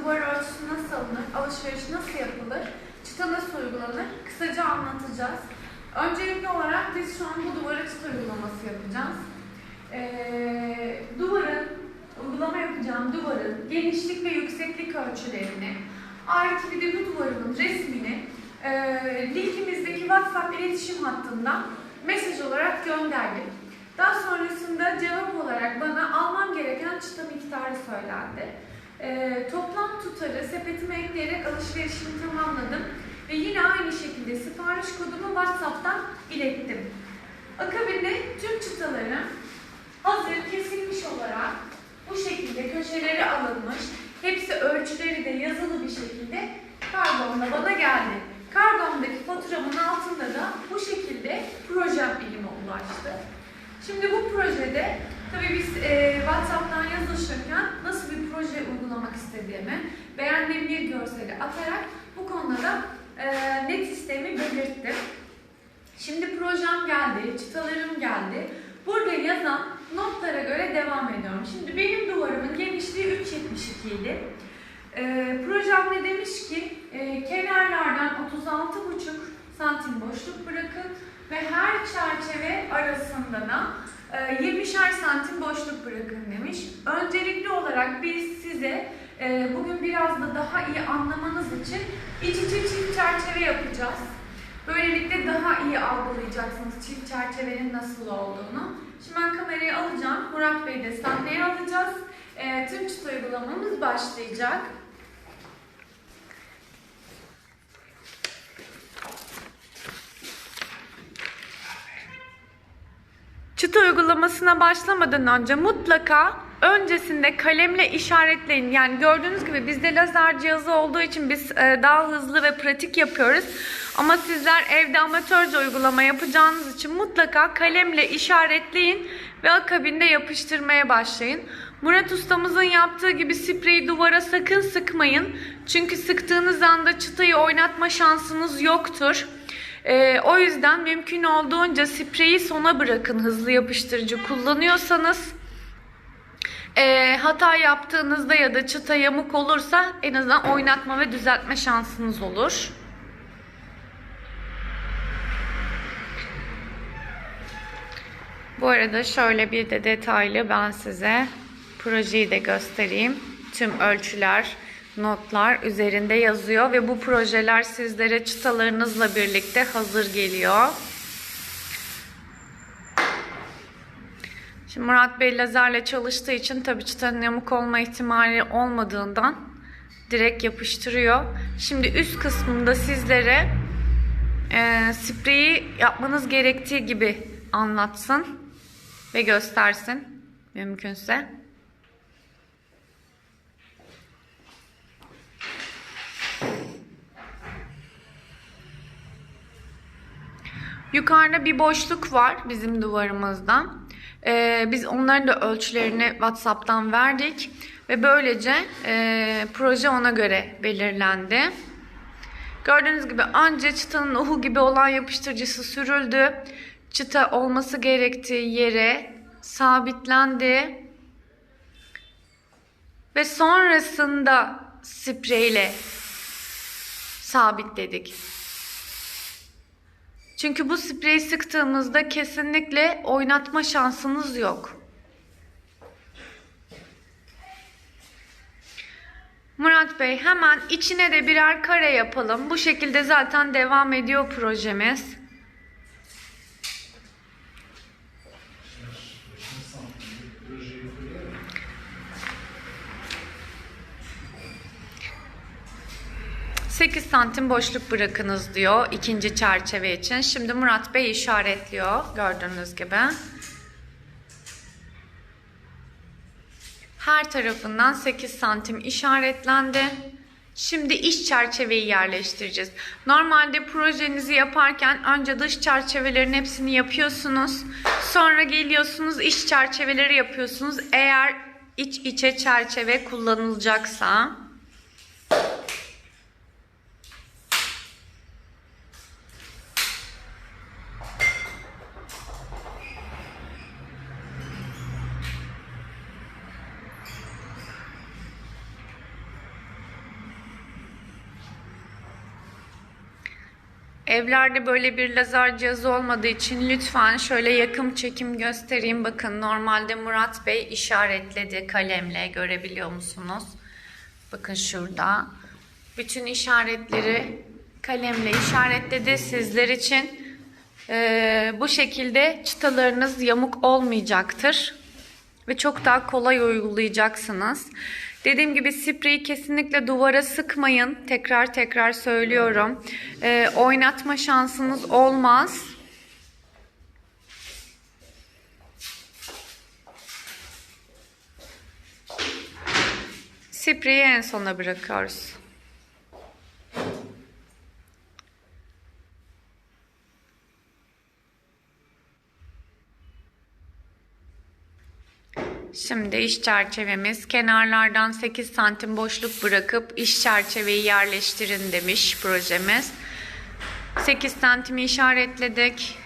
duvar örtüsü nasıl alınır, alışveriş nasıl yapılır, çıta nasıl uygulanır kısaca anlatacağız. Öncelikli olarak biz şu an bu duvara çıta uygulaması yapacağız. Ee, duvarın, uygulama yapacağım duvarın genişlik ve yükseklik ölçülerini, artı bir de bu duvarın resmini e, linkimizdeki WhatsApp iletişim hattından mesaj olarak gönderdim. Daha sonrasında cevap olarak bana almam gereken çıta miktarı söylendi. Ee, toplam tutarı sepetime ekleyerek alışverişimi tamamladım ve yine aynı şekilde sipariş kodumu WhatsApp'tan ilettim. Akabinde tüm çıtalarım hazır kesilmiş olarak bu şekilde köşeleri alınmış, hepsi ölçüleri de yazılı bir şekilde kargomla bana geldi. Kargomdaki faturamın altında da bu şekilde projem elime ulaştı. Şimdi bu projede tabii biz e, WhatsApp'tan yazışırken nasıl bir proje uygulamak istediğimi, beğendiğim bir görseli atarak bu konuda e, net isteğimi belirttim. Şimdi projem geldi, çıtalarım geldi. Burada yazan notlara göre devam ediyorum. Şimdi benim duvarımın genişliği 3.72 idi. E, projemde demiş ki e, kenarlardan 36,5 santim boşluk bırakın ve her çerçeve arasında da 20'şer santim boşluk bırakın demiş. Öncelikli olarak biz size e, bugün biraz da daha iyi anlamanız için iç içe çift çerçeve yapacağız. Böylelikle daha iyi algılayacaksınız çift çerçevenin nasıl olduğunu. Şimdi ben kamerayı alacağım. Murat Bey'i de sahneye alacağız. E, tüm çıta uygulamamız başlayacak. Çıta uygulamasına başlamadan önce mutlaka öncesinde kalemle işaretleyin. Yani gördüğünüz gibi bizde lazer cihazı olduğu için biz e, daha hızlı ve pratik yapıyoruz. Ama sizler evde amatörce uygulama yapacağınız için mutlaka kalemle işaretleyin ve akabinde yapıştırmaya başlayın. Murat ustamızın yaptığı gibi spreyi duvara sakın sıkmayın. Çünkü sıktığınız anda çıtayı oynatma şansınız yoktur. Ee, o yüzden mümkün olduğunca spreyi sona bırakın hızlı yapıştırıcı kullanıyorsanız. Ee, hata yaptığınızda ya da çıta yamuk olursa en azından oynatma ve düzeltme şansınız olur. Bu arada şöyle bir de detaylı ben size projeyi de göstereyim. Tüm ölçüler, notlar üzerinde yazıyor ve bu projeler sizlere çıtalarınızla birlikte hazır geliyor. Şimdi Murat Bey lazerle çalıştığı için tabii çıtanın yamuk olma ihtimali olmadığından direkt yapıştırıyor. Şimdi üst kısmında sizlere e, spreyi yapmanız gerektiği gibi anlatsın ve göstersin mümkünse. Yukarıda bir boşluk var bizim duvarımızda. Ee, biz onların da ölçülerini WhatsApp'tan verdik ve böylece e, proje ona göre belirlendi. Gördüğünüz gibi önce çıtanın uhu gibi olan yapıştırıcısı sürüldü. Çıta olması gerektiği yere sabitlendi. Ve sonrasında spreyle sabitledik. Çünkü bu spreyi sıktığımızda kesinlikle oynatma şansınız yok. Murat Bey hemen içine de birer kare yapalım. Bu şekilde zaten devam ediyor projemiz. ...8 santim boşluk bırakınız diyor ikinci çerçeve için. Şimdi Murat Bey işaretliyor gördüğünüz gibi. Her tarafından 8 santim işaretlendi. Şimdi iç çerçeveyi yerleştireceğiz. Normalde projenizi yaparken önce dış çerçevelerin hepsini yapıyorsunuz. Sonra geliyorsunuz iç çerçeveleri yapıyorsunuz. Eğer iç içe çerçeve kullanılacaksa. Evlerde böyle bir lazer cihazı olmadığı için lütfen şöyle yakın çekim göstereyim. Bakın normalde Murat Bey işaretledi kalemle görebiliyor musunuz? Bakın şurada. Bütün işaretleri kalemle işaretledi sizler için. Ee, bu şekilde çıtalarınız yamuk olmayacaktır ve çok daha kolay uygulayacaksınız. Dediğim gibi spreyi kesinlikle duvara sıkmayın. Tekrar tekrar söylüyorum. Ee, oynatma şansınız olmaz. Spreyi en sona bırakıyoruz. Şimdi iş çerçevemiz kenarlardan 8 santim boşluk bırakıp iş çerçeveyi yerleştirin demiş projemiz. 8 santimi işaretledik.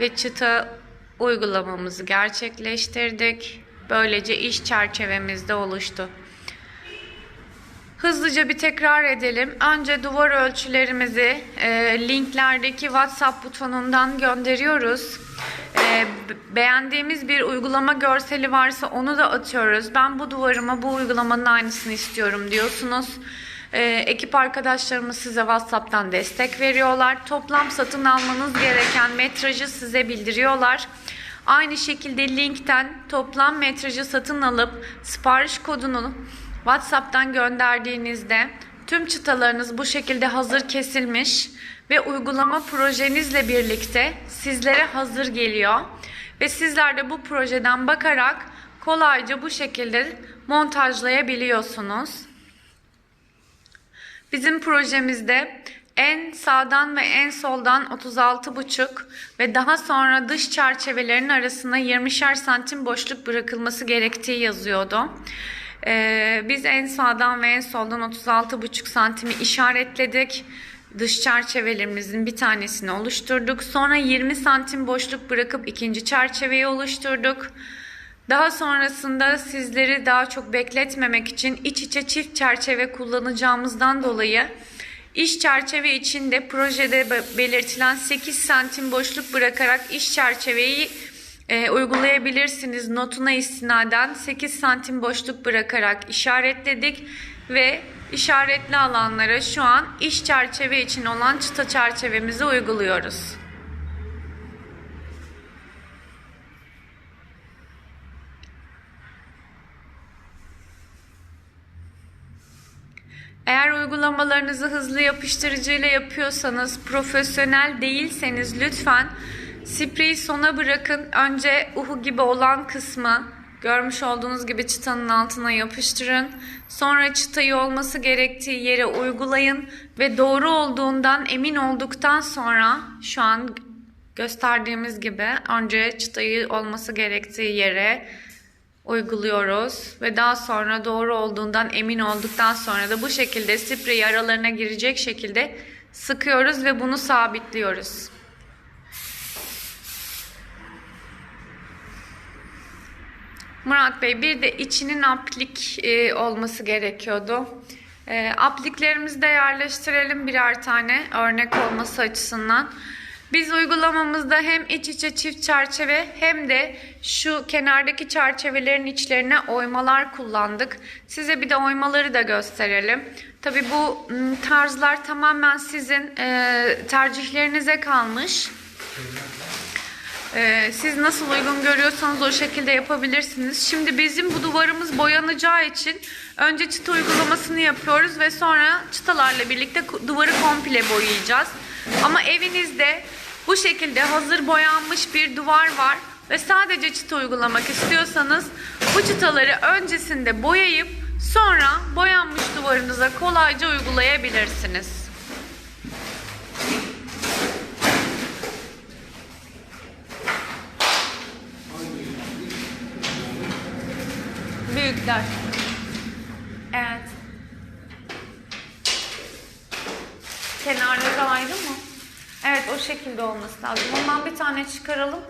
Ve çıta uygulamamızı gerçekleştirdik. Böylece iş çerçevemiz de oluştu. Hızlıca bir tekrar edelim. Önce duvar ölçülerimizi e, linklerdeki WhatsApp butonundan gönderiyoruz. E, beğendiğimiz bir uygulama görseli varsa onu da atıyoruz. Ben bu duvarıma bu uygulamanın aynısını istiyorum diyorsunuz. E, ekip arkadaşlarımız size WhatsApp'tan destek veriyorlar. Toplam satın almanız gereken metrajı size bildiriyorlar. Aynı şekilde linkten toplam metrajı satın alıp sipariş kodunu WhatsApp'tan gönderdiğinizde tüm çıtalarınız bu şekilde hazır kesilmiş ve uygulama projenizle birlikte sizlere hazır geliyor. Ve sizler de bu projeden bakarak kolayca bu şekilde montajlayabiliyorsunuz. Bizim projemizde en sağdan ve en soldan 36,5 ve daha sonra dış çerçevelerin arasına 20'şer santim boşluk bırakılması gerektiği yazıyordu. Ee, biz en sağdan ve en soldan 36,5 santimi işaretledik. Dış çerçevelerimizin bir tanesini oluşturduk. Sonra 20 santim boşluk bırakıp ikinci çerçeveyi oluşturduk. Daha sonrasında sizleri daha çok bekletmemek için iç içe çift çerçeve kullanacağımızdan dolayı iş çerçeve içinde projede belirtilen 8 santim boşluk bırakarak iş çerçeveyi e, uygulayabilirsiniz. Notuna istinaden 8 santim boşluk bırakarak işaretledik ve işaretli alanlara şu an iş çerçeve için olan çıta çerçevemizi uyguluyoruz. Eğer uygulamalarınızı hızlı yapıştırıcıyla yapıyorsanız, profesyonel değilseniz lütfen spreyi sona bırakın. Önce uhu gibi olan kısmı görmüş olduğunuz gibi çıtanın altına yapıştırın. Sonra çıtayı olması gerektiği yere uygulayın ve doğru olduğundan emin olduktan sonra şu an gösterdiğimiz gibi önce çıtayı olması gerektiği yere uyguluyoruz ve daha sonra doğru olduğundan emin olduktan sonra da bu şekilde spreyi aralarına girecek şekilde sıkıyoruz ve bunu sabitliyoruz. Murat Bey bir de içinin aplik e, olması gerekiyordu. E, apliklerimizi de yerleştirelim birer tane örnek olması açısından. Biz uygulamamızda hem iç içe çift çerçeve hem de şu kenardaki çerçevelerin içlerine oymalar kullandık. Size bir de oymaları da gösterelim. Tabi bu tarzlar tamamen sizin e, tercihlerinize kalmış. E, siz nasıl uygun görüyorsanız o şekilde yapabilirsiniz. Şimdi bizim bu duvarımız boyanacağı için önce çıta uygulamasını yapıyoruz ve sonra çıtalarla birlikte duvarı komple boyayacağız. Ama evinizde bu şekilde hazır boyanmış bir duvar var ve sadece çıta uygulamak istiyorsanız bu çıtaları öncesinde boyayıp sonra boyanmış duvarınıza kolayca uygulayabilirsiniz. Büyükler. Evet. Kenarları ayrı mı? Evet o şekilde olması lazım. Ondan bir tane çıkaralım.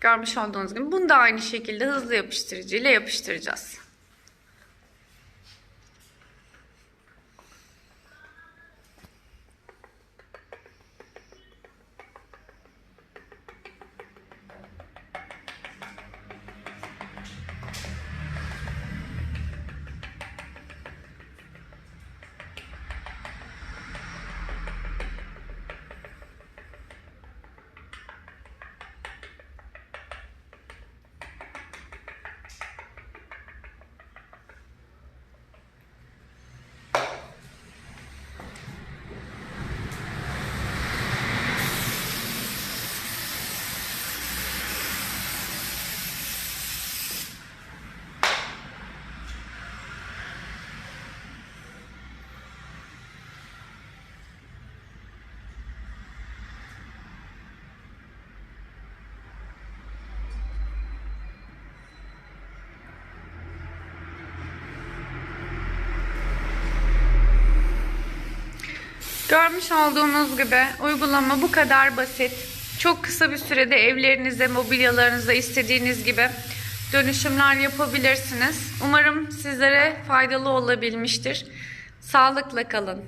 Görmüş olduğunuz gibi bunu da aynı şekilde hızlı yapıştırıcı ile yapıştıracağız. Görmüş olduğunuz gibi uygulama bu kadar basit. Çok kısa bir sürede evlerinize, mobilyalarınıza istediğiniz gibi dönüşümler yapabilirsiniz. Umarım sizlere faydalı olabilmiştir. Sağlıkla kalın.